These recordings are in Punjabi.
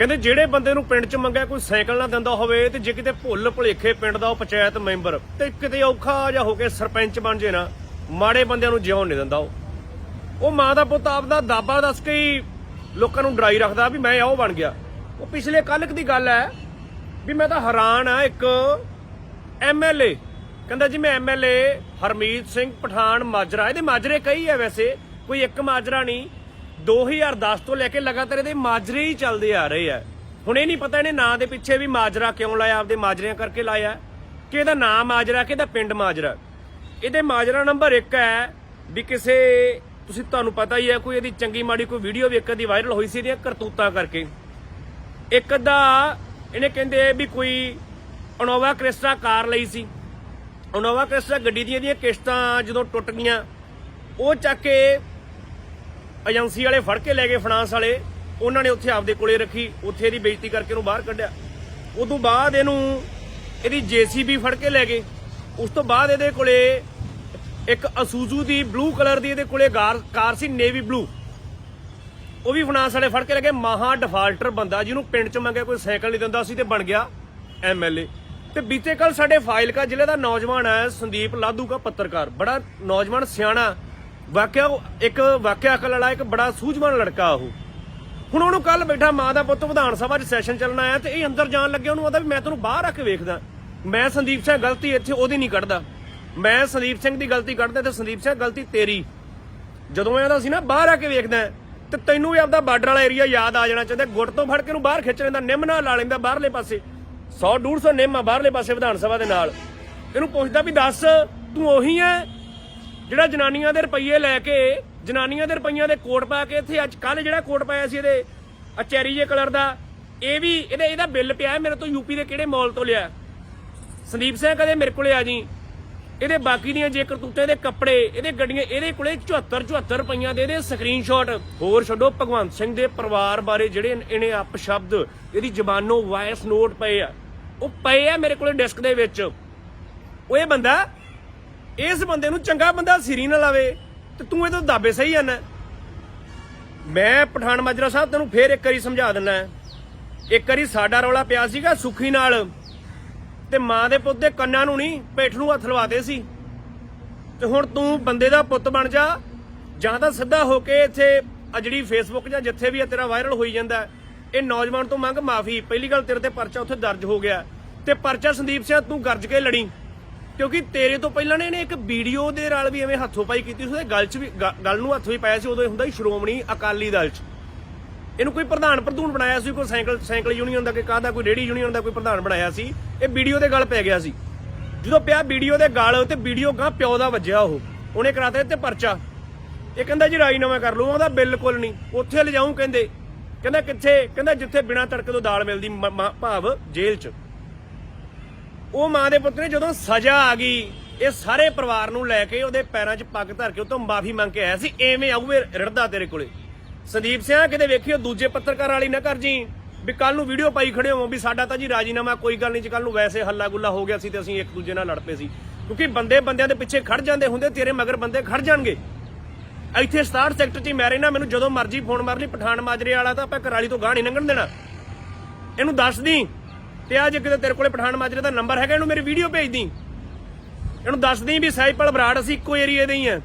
ਕਹਿੰਦੇ ਜਿਹੜੇ ਬੰਦੇ ਨੂੰ ਪਿੰਡ 'ਚ ਮੰਗਿਆ ਕੋਈ ਸਾਈਕਲ ਨਾ ਦਿੰਦਾ ਹੋਵੇ ਤੇ ਜੇ ਕਿਤੇ ਭੁੱਲ ਭੁਲੇਖੇ ਪਿੰਡ ਦਾ ਉਹ ਪੰਚਾਇਤ ਮੈਂਬਰ ਤੇ ਕਿਤੇ ਔਖਾ ਜਾਂ ਹੋ ਕੇ ਸਰਪੰਚ ਬਣ ਜੇ ਨਾ, ਮਾੜੇ ਬੰਦਿਆਂ ਨੂੰ ਜਿਉਣ ਨਹੀਂ ਦਿੰਦਾ ਉਹ। ਉਹ ਮਾਂ ਦਾ ਪੁੱਤ ਆਪਦਾ ਦਾਬਾ ਦੱਸ ਕੇ ਹੀ ਲੋਕਾਂ ਨੂੰ ਡਰਾਈ ਰੱਖਦਾ ਵੀ ਮੈਂ ਉਹ ਬਣ ਗਿਆ। ਉਹ ਪਿਛਲੇ ਕੱਲ੍ਹ ਦੀ ਗੱਲ ਹੈ ਵੀ ਮੈਂ ਤਾਂ ਹੈਰਾਨ ਆ ਇੱਕ ਐਮਐਲਏ ਕਹਿੰਦਾ ਜੀ ਮੈਂ ਐਮਐਲਏ ਹਰਮੀਤ ਸਿੰਘ ਪਠਾਨ ਮਾਜਰਾ, ਇਹਦੇ ਮਾਜਰੇ ਕਈ ਹੈ ਵੈਸੇ, ਕੋਈ ਇੱਕ ਮਾਜਰਾ ਨਹੀਂ। 2010 ਤੋਂ ਲੈ ਕੇ ਲਗਾਤਾਰ ਇਹਦੇ ਮਾਜਰੇ ਹੀ ਚੱਲਦੇ ਆ ਰਹੇ ਆ। ਹੁਣ ਇਹ ਨਹੀਂ ਪਤਾ ਇਹਨੇ ਨਾਂ ਦੇ ਪਿੱਛੇ ਵੀ ਮਾਜਰਾ ਕਿਉਂ ਲਾਇਆ, ਆਪਦੇ ਮਾਜਰਿਆਂ ਕਰਕੇ ਲਾਇਆ। ਕਿ ਇਹਦਾ ਨਾਮ ਮਾਜਰਾ, ਕਿ ਇਹਦਾ ਪਿੰਡ ਮਾਜਰਾ। ਇਹਦੇ ਮਾਜਰਾ ਨੰਬਰ 1 ਹੈ ਵੀ ਕਿਸੇ, ਤੁਸੀਂ ਤੁਹਾਨੂੰ ਪਤਾ ਹੀ ਹੈ, ਕੋਈ ਇਹਦੀ ਚੰਗੀ ਮਾੜੀ ਕੋਈ ਵੀਡੀਓ ਵੀ ਇੱਕ ਦੀ ਵਾਇਰਲ ਹੋਈ ਸੀ ਇਹਦੀਆਂ ਕਰਤੂਤਾਂ ਕਰਕੇ। ਇੱਕ ਅੱਧਾ ਇਹਨੇ ਕਹਿੰਦੇ ਵੀ ਕੋਈ ਅਨੋਵਾ ਕ੍ਰਿਸਟਾ ਕਾਰ ਲਈ ਸੀ। ਅਨੋਵਾ ਕ੍ਰਿਸਟਾ ਗੱਡੀ ਦੀਆਂ ਇਹਦੀਆਂ ਕਿਸ਼ਤਾਂ ਜਦੋਂ ਟੁੱਟ ਗਈਆਂ, ਉਹ ਚੱਕ ਕੇ ਏਜੰਸੀ ਵਾਲੇ ਫੜ ਕੇ ਲੈ ਗਏ ਫਾਈਨਾਂਸ ਵਾਲੇ। ਉਹਨਾਂ ਨੇ ਉੱਥੇ ਆਪਦੇ ਕੋਲੇ ਰੱਖੀ, ਉੱਥੇ ਇਹਦੀ ਬੇਇੱਜ਼ਤੀ ਕਰਕੇ ਇਹਨੂੰ ਬਾਹਰ ਕੱਢਿਆ। ਉਦੋਂ ਬਾਅਦ ਇਹਨੂੰ ਇਹਦੀ ਜੀਸੀਬੀ ਫੜ ਕੇ ਲੈ ਗਏ। ਉਸ ਤੋਂ ਬਾਅਦ ਇਹਦੇ ਕੋਲੇ ਇੱਕ ਅਸੂਜ਼ੂ ਦੀ ਬਲੂ ਕਲਰ ਦੀ ਇਹਦੇ ਕੋਲੇ ਕਾਰ ਸੀ, ਨੇਵੀ ਬਲੂ। ਉਹ ਵੀ ਫਾਈਨਾਂਸ ਵਾਲੇ ਫੜ ਕੇ ਲੈ ਗਏ। ਮਹਾ ਡਿਫਾਲਟਰ ਬੰਦਾ, ਜਿਹਨੂੰ ਪਿੰਡ ਚ ਮੰਗਿਆ ਕੋਈ ਸਾਈਕਲ ਨਹੀਂ ਦਿੰਦਾ ਸੀ ਤੇ ਬਣ ਗਿਆ ਐਮਐਲਏ ਤੇ ਬੀਤੇ ਕੱਲ ਸਾਡੇ ਫਾਈਲਕਾ ਜ਼ਿਲ੍ਹੇ ਦਾ ਨੌਜਵਾਨ ਹੈ ਸੰਦੀਪ ਲਾਧੂ ਦਾ ਪੱਤਰਕਾਰ। ਬੜਾ ਨੌਜਵਾਨ, ਸਿਆਣਾ ਵਾਕਿਆ ਉਹ ਇੱਕ ਵਾਕਿਆ ਅਕਲ ਵਾਲਾ, ਇੱਕ ਬੜਾ ਸੂਝਵਾਨ ਲੜਕਾ ਉਹ। ਹੁਣ ਉਹਨੂੰ ਕੱਲ ਬੈਠਾ ਮਾਂ ਦਾ ਪੁੱਤ ਵਿਧਾਨ ਸਭਾ 'ਚ ਸੈਸ਼ਨ ਚੱਲਣਾ ਆਇਆ ਤੇ ਇਹ ਅੰਦਰ ਜਾਣ ਲੱਗਿਆ, ਉਹਨੂੰ ਆਦਾ ਵੀ ਮੈਂ ਤੈਨੂੰ ਬਾਹਰ ਆ ਕੇ ਵੇਖਦਾ। ਮੈਂ ਸੰਦੀਪ ਸਿੰਘ ਗਲਤੀ ਇੱਥੇ ਉਹਦੀ ਨਹੀਂ ਕੱਢਦਾ। ਮੈਂ ਸੰਦੀਪ ਸਿੰਘ ਦੀ ਗਲਤੀ ਕੱਢਦਾ ਤੇ ਸੰਦੀਪ ਸਿੰਘ ਗਲਤੀ ਤੇਰੀ। ਜਦੋਂ ਮੈਂ ਇਹਦਾ ਸੀ ਨਾ, ਬਾਹਰ ਆ ਕੇ ਵੇਖਦਾ ਤੇ ਤੈਨੂੰ ਵੀ ਆਪਦਾ ਬਾਰਡਰ ਵਾਲਾ ਏਰੀਆ ਯਾਦ ਆ ਜਾਣਾ ਚਾਹੀਦਾ, ਗੁੱਟ ਤੋਂ ਫੜ ਕੇ ਨੂੰ ਬਾਹਰ ਖਿੱਚ ਲੈਂਦਾ, ਨਿੰਮ ਨਾਲ ਲਾ ਲੈਂਦਾ ਬਾਹਰਲੇ ਪਾਸੇ। 100 150 ਨਿੰਮ ਆ ਬਾਹਰਲੇ ਪਾਸੇ ਵਿਧਾਨ ਸਭਾ ਦੇ ਨਾਲ। ਇਹਨੂੰ ਪੁੱਛਦਾ ਵੀ ਦੱਸ, ਤੂੰ ਉਹੀ ਹੈ? ਜਿਹੜਾ ਜਨਾਨੀਆਂ ਦੇ ਰੁਪਈਏ ਲੈ ਕੇ, ਜਨਾਨੀਆਂ ਦੇ ਰੁਪਈਆਂ ਦੇ ਕੋਟ ਪਾ ਕੇ ਇੱਥੇ ਅੱਜ ਕੱਲ ਜਿਹੜਾ ਕੋਟ ਪਾਇਆ ਸੀ ਇਹਦੇ ਅਚੈਰੀ ਜੇ ਕਲਰ ਦਾ, ਇਹ ਵੀ ਇਹਦੇ, ਇਹਦਾ ਬਿੱਲ ਪਿਆ ਮੇਰੇ ਤੋਂ ਯੂਪੀ ਦੇ ਕਿਹੜੇ ਮਾਲ ਤੋਂ ਲਿਆ। ਸੰਦੀਪ ਸਿੰਘ ਕਦੇ ਮੇਰੇ ਕੋਲੇ ਆ ਜੀ। ਇਹਦੇ ਬਾਕੀ ਦੀਆਂ ਜੇ ਕਰਤੂਤਾਂ ਦੇ ਕੱਪੜੇ, ਇਹਦੇ ਗੱਡੀਆਂ, ਇਹਦੇ ਕੋਲੇ 74 74 ਰੁਪਈਆਂ ਦੇ ਇਹਦੇ ਸਕਰੀਨਸ਼ਾਟ ਹੋਰ ਛੱਡੋ, ਭਗਵੰਤ ਸਿੰਘ ਦੇ ਪਰਿਵਾਰ ਬਾਰੇ ਜਿਹੜੇ ਇਹਨੇ ਅਪ ਸ਼ਬਦ ਇਹਦੀ ਜ਼ਬਾਨੋਂ ਵਾਇਸ ਨੋਟ ਪਏ ਆ। ਉਹ ਪਏ ਆ ਮੇਰੇ ਕੋਲੇ ਡਿਸਕ ਦੇ ਵਿੱਚ। ਉਹ ਇਹ ਬੰਦਾ ਇਸ ਬੰਦੇ ਨੂੰ ਚੰਗਾ ਬੰਦਾ ਸਿਰੀ ਨਾ ਲਾਵੇ ਤੇ ਤੂੰ ਇਹ ਤੋਂ ਦਾਬੇ ਸਹੀ ਜਾਂਦਾ ਮੈਂ ਪਠਾਨ ਮਾਜਰਾ ਸਾਹਿਬ ਤੈਨੂੰ ਫੇਰ ਇੱਕ ਵਾਰੀ ਸਮਝਾ ਦਿੰਦਾ ਇੱਕ ਵਾਰੀ ਸਾਡਾ ਰੌਲਾ ਪਿਆ ਸੀਗਾ ਸੁਖੀ ਨਾਲ ਤੇ ਮਾਂ ਦੇ ਪੁੱਤ ਦੇ ਕੰਨਾਂ ਨੂੰ ਨਹੀਂ, ਪੇਠ ਨੂੰ ਹੱਥ ਲਵਾਦੇ ਸੀ। ਤੇ ਹੁਣ ਤੂੰ ਬੰਦੇ ਦਾ ਪੁੱਤ ਬਣ ਜਾ, ਜਾਂ ਤਾਂ ਸਿੱਧਾ ਹੋ ਕੇ ਇੱਥੇ ਆ ਜਿਹੜੀ ਫੇਸਬੁੱਕ ਜਾਂ ਜਿੱਥੇ ਵੀ ਆ ਤੇਰਾ ਵਾਇਰਲ ਹੋਈ ਜਾਂਦਾ ਇਹ ਨੌਜਵਾਨ ਤੋਂ ਮੰਗ ਮਾਫੀ, ਪਹਿਲੀ ਗੱਲ ਤੇਰੇ ਤੇ ਪਰਚਾ ਉੱਥੇ ਦਰਜ ਹੋ ਗਿਆ। ਤੇ ਪਰਚਾ ਸੰਦੀਪ ਸਿੰਘ, ਤੂੰ ਗਰਜ ਕੇ ਲੜੀ। ਕਿਉਂਕਿ ਤੇਰੇ ਤੋਂ ਪਹਿਲਾਂ ਨੇ ਇਹਨੇ ਇੱਕ ਵੀਡੀਓ ਦੇ ਨਾਲ ਵੀ ਐਵੇਂ ਹੱਥੋਂ ਪਾਈ ਕੀਤੀ ਸੀ ਉਹਦੇ ਗਲ 'ਚ ਵੀ ਗ- ਨੂੰ ਹੱਥ ਵੀ ਪਾਇਆ ਸੀ, ਉਦੋਂ ਹੁੰਦਾ ਸੀ ਸ਼੍ਰੋਮਣੀ ਅਕਾਲੀ ਦਲ 'ਚ। ਇਹਨੂੰ ਕੋਈ ਪ੍ਰਧਾਨ ਪ੍ਰਧੂਨ ਬਣਾਇਆ ਸੀ, ਕੋਈ ਸਾਈਕਲ ਸਾਈਕਲ ਯੂਨੀਅਨ ਦਾ ਕਿ ਕਾਹਦਾ, ਕੋਈ ਰੇੜੀ ਯੂਨੀਅਨ ਦਾ ਕੋਈ ਪ੍ਰਧਾਨ ਬਣਾਇਆ ਸੀ, ਇਹ ਵੀਡੀਓ ਦੇ ਗਲ ਪੈ ਗਿਆ ਸੀ। ਜਦੋਂ ਪਿਆ ਵੀਡੀਓ ਦੇ ਗਲ, ਤੇ ਵੀਡੀਓ ਗਾਂ ਪਿਓ ਦਾ ਵੱਜਿਆ ਉਹ, ਉਹਨੇ ਕਰਾਤਾ ਤੇ ਪਰਚਾ। ਇਹ ਕਹਿੰਦਾ ਜੀ ਰਾਜੀਨਾਮਾ ਕਰ ਲਓ, ਉਹਦਾ ਬਿਲਕੁਲ ਨਹੀਂ, ਉੱਥੇ ਲਿਜਾਉਂ ਕਹਿੰਦੇ, ਕਹਿੰਦਾ ਕਿੱਥੇ, ਕਹਿੰਦਾ ਜਿੱਥੇ ਬਿਨਾਂ ਤੜਕੇ ਤੋਂ ਦਾਲ ਮਿਲਦੀ ਭਾਵ ਜੇਲ੍ਹ 'ਚ। ਉਹ ਮਾਂ ਦੇ ਪੁੱਤ ਨੇ ਜਦੋਂ ਸਜ਼ਾ ਆ ਗਈ, ਇਹ ਸਾਰੇ ਪਰਿਵਾਰ ਨੂੰ ਲੈ ਕੇ ਉਹਦੇ ਪੈਰਾਂ 'ਚ ਪੱਗ ਧਰ ਕੇ ਉਹ ਤੋਂ ਮਾਫੀ ਮੰਗ ਕੇ ਆਇਆ ਸੀ, ਐਵੇਂ ਆਊਏ ਰੜਦਾ ਤੇਰੇ ਕੋਲੇ। ਸੰਦੀਪ ਸਿੰਘ ਕਿਤੇ ਵੇਖਿਓ ਦੂਜੇ ਪੱਤਰਕਾਰ ਵਾਲੀ ਨਾ ਕਰ ਜੀ, ਵੀ ਕੱਲ ਨੂੰ ਵੀਡੀਓ ਪਾਈ ਖੜੇ ਹੋ ਵੀ ਸਾਡਾ ਤਾਂ ਜੀ ਰਾਜੀਨਾਮਾ ਕੋਈ ਗੱਲ ਨਹੀਂ ਜੀ ਕੱਲ ਨੂੰ ਵੈਸੇ ਹੱਲਾ ਗੁੱਲਾ ਹੋ ਗਿਆ ਸੀ ਤੇ ਅਸੀਂ ਇੱਕ ਦੂਜੇ ਨਾਲ ਲੜ ਪਏ ਸੀ। ਕਿਉਂਕਿ ਬੰਦੇ ਬੰਦਿਆਂ ਦੇ ਪਿੱਛੇ ਖੜ ਜਾਂਦੇ ਹੁੰਦੇ, ਤੇਰੇ ਮਗਰ ਬੰਦੇ ਖੜ ਜਾਣਗੇ। ਇੱਥੇ 67 ਸੈਕਟਰ 'ਚ ਹੀ ਮੈਂ ਰਹਿਣਾ ਮੈਨੂੰ ਜਦੋਂ ਮਰਜ਼ੀ ਫੋਨ ਮਾਰ ਲਈ, ਪਠਾਨ ਮਾਜਰੇ ਵਾਲਾ ਤਾਂ ਆਪਾਂ ਕਰਾਲੀ ਤੋਂ ਗਾਹ ਨਹੀਂ ਲੰਘਣ ਦੇਣਾ। ਇਹਨੂੰ ਦੱਸ ਦੀ ਤੇ ਆ ਜੇ ਕਿਤੇ ਤੇਰੇ ਕੋਲੇ ਪਠਾਨ ਮਾਜਰੇ ਦਾ ਨੰਬਰ ਹੈਗਾ, ਇਹਨੂੰ ਮੇਰੀ ਵੀਡੀਓ ਭੇਜ ਦੀ। ਇਹਨੂੰ ਦੱਸ ਦੀ ਵੀ ਸਾਈਪਲ ਬਰਾੜ, ਅਸੀਂ ਇੱਕੋ ਏਰੀਏ ਦੇ ਹੀ ਆ।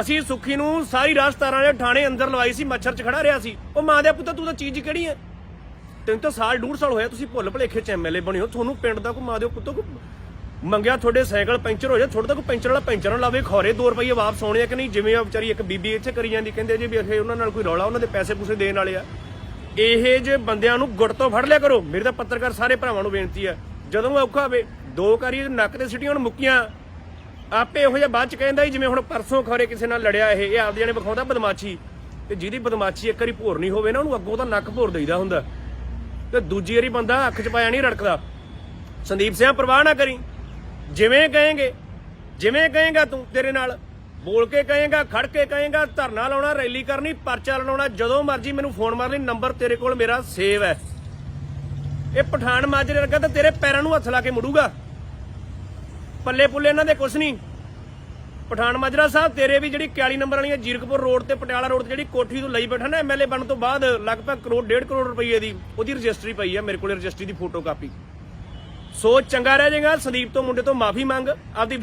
ਅਸੀਂ ਸੁੱਖੀ ਨੂੰ ਸਾਰੀ ਰਾਜਸਥਾਨਾਂ ਵਾਲੇ ਥਾਣੇ ਅੰਦਰ ਲਵਾਈ ਸੀ, ਮੱਛਰ 'ਚ ਖੜਾ ਰਿਹਾ ਸੀ। ਉਹ ਮਾਂ ਦੇ ਪੁੱਤ, ਤੂੰ ਤਾਂ ਚੀਜ਼ ਕਿਹੜੀ ਹੈ ਤੈਨੂੰ ਤਾਂ ਸਾਲ, ਡੂਢ ਸਾਲ ਹੋਇਆ, ਤੁਸੀਂ ਭੁੱਲ ਭਲੇਖੇ ਚ ਐਮਐਲਏ ਬਣੇ ਹੋ। ਤੁਹਾਨੂੰ ਪਿੰਡ ਦਾ ਕੋਈ ਮਾਂ ਦੇ ਪੁੱਤੋ, ਕੋਈ ਮੰਗਿਆ ਤੁਹਾਡੇ ਸਾਈਕਲ ਪੈਂਚਰ ਹੋ ਜਾ, ਤੁਹਾਡੇ ਕੋਈ ਪੈਂਚਰ ਵਾਲਾ ਪੈਂਚਰ ਨਾ ਲਾਵੇ, ਖੋਰੇ 2 ਰੁਪਏ ਵਾਪਸ ਆਉਣੇ ਆ ਕਿ ਨਹੀਂ? ਜਿਵੇਂ ਆ ਵਿਚਾਰੀ ਇੱਕ ਬੀਬੀ ਇੱਥੇ ਕਰੀ ਜਾਂਦੀ, ਕਹਿੰਦੇ ਜੀ ਵੀ ਅਖੇ ਉਹਨਾਂ ਨਾਲ ਕੋਈ ਰੌਲਾ, ਉਹਨਾਂ ਦੇ ਪੈਸੇ ਪੂਸੇ ਦੇਣ ਵਾਲੇ ਆ। ਇਹ ਜੇ ਬੰਦਿਆਂ ਨੂੰ ਗੁੱਟ ਤੋਂ ਫੜ ਲਿਆ ਕਰੋ, ਮੇਰੇ ਤਾਂ ਪੱਤਰਕਾਰ ਸਾਰੇ ਭਰਾਵਾਂ ਨੂੰ ਬੇਨਤੀ ਹੈ ਜਦੋਂ ਔਖਾ ਹੋਵੇ, ਦੋ ਕਰੀ ਨੱਕ ਤੇ ਸਿੱਟੀਆਂ, ਹੁਣ ਮੁੱਕੀਆਂ। ਆਪੇ ਇਹੋ ਜਿਹਾ ਬਾਅਦ ਚ ਕਹਿੰਦਾ ਜਿਵੇਂ ਹੁਣ ਪਰਸੋਂ ਖੌਰੇ ਕਿਸੇ ਨਾਲ ਲੜਿਆ ਇਹ ਇਹ ਆਪਦੇ ਜਣੇ ਵਿਖਾਉਂਦਾ ਬਦਮਾਸ਼ੀ। ਤੇ ਜਿਹਦੀ ਬਦਮਾਸ਼ੀ ਇੱਕ ਵਾਰੀ ਭੋਰਨੀ ਹੋਵੇ ਨਾ, ਉਹਨੂੰ ਅੱਗੋਂ ਤਾਂ ਨੱਕ ਭੋਰ ਦੇਈਦਾ ਹੁੰਦਾ। ਤੇ ਦੂਜੀ ਵਾਰੀ ਬੰਦਾ ਅੱਖ 'ਚ ਪਾਇਆ ਨਹੀਂ ਰੜਕਦਾ। ਸੰਦੀਪ ਸਿੰਘ ਪਰਵਾਹ ਨਾ ਕਰੀ। ਜਿਵੇਂ ਕਹੇਂਗੇ, ਜਿਵੇਂ ਕਹੇਗਾ ਤੂੰ ਤੇਰੇ ਨਾਲ ਬੋਲ ਕੇ ਕਹੇਗਾ, ਖੜ ਕੇ ਕਹੇਗਾ, ਧਰਨਾ ਲਾਉਣਾ, ਰੈਲੀ ਕਰਨੀ, ਪਰਚਾ ਲਾਉਣਾ, ਜਦੋਂ ਮਰਜ਼ੀ ਮੈਨੂੰ ਫੋਨ ਮਾਰ ਲਈ, ਨੰਬਰ ਤੇਰੇ ਕੋਲ ਮੇਰਾ ਸੇਵ ਹੈ। ਇਹ ਪਠਾਨ ਮਾਜਰੇ ਵਰਗਾ ਤਾਂ ਤੇਰੇ ਪੈਰਾਂ ਨੂੰ ਹੱਥ ਲਾ ਕੇ ਮੁੜੂਗਾ। ਪੱਲੇ ਪੁੱਲੇ ਇਹਨਾਂ ਦੇ ਕੁਛ ਨਹੀਂ। ਪਠਾਨ ਮਾਜਰਾ ਸਾਹਿਬ, ਤੇਰੇ ਵੀ ਜਿਹੜੀ 41 ਨੰਬਰ ਵਾਲੀ ਜੀਰਕਪੁਰ ਰੋਡ ਤੇ, ਪਟਿਆਲਾ ਰੋਡ ਤੇ ਜਿਹੜੀ ਕੋਠੀ ਤੋਂ ਲਈ ਬੈਠਾ ਨਾ ਐਮਐਲਏ ਬਣਨ ਤੋਂ ਬਾਅਦ, ਲਗਭਗ ਕਰੋੜ, ਡੇਢ ਕਰੋੜ ਰੁਪਏ ਦੀ ਉਹਦੀ ਰਜਿਸਟਰੀ ਪਈ ਹੈ, ਮੇਰੇ ਕੋਲ ਰਜਿਸਟਰੀ ਦੀ ਫੋਟੋ ਕਾਪੀ ਸੋ ਚੰਗਾ ਰਹਿ ਜਾਏਗਾ, ਸੰਦੀਪ ਤੋਂ ਮੁੰਡੇ ਤੋਂ ਮਾਫੀ ਮੰਗ, ਆਪਦੀ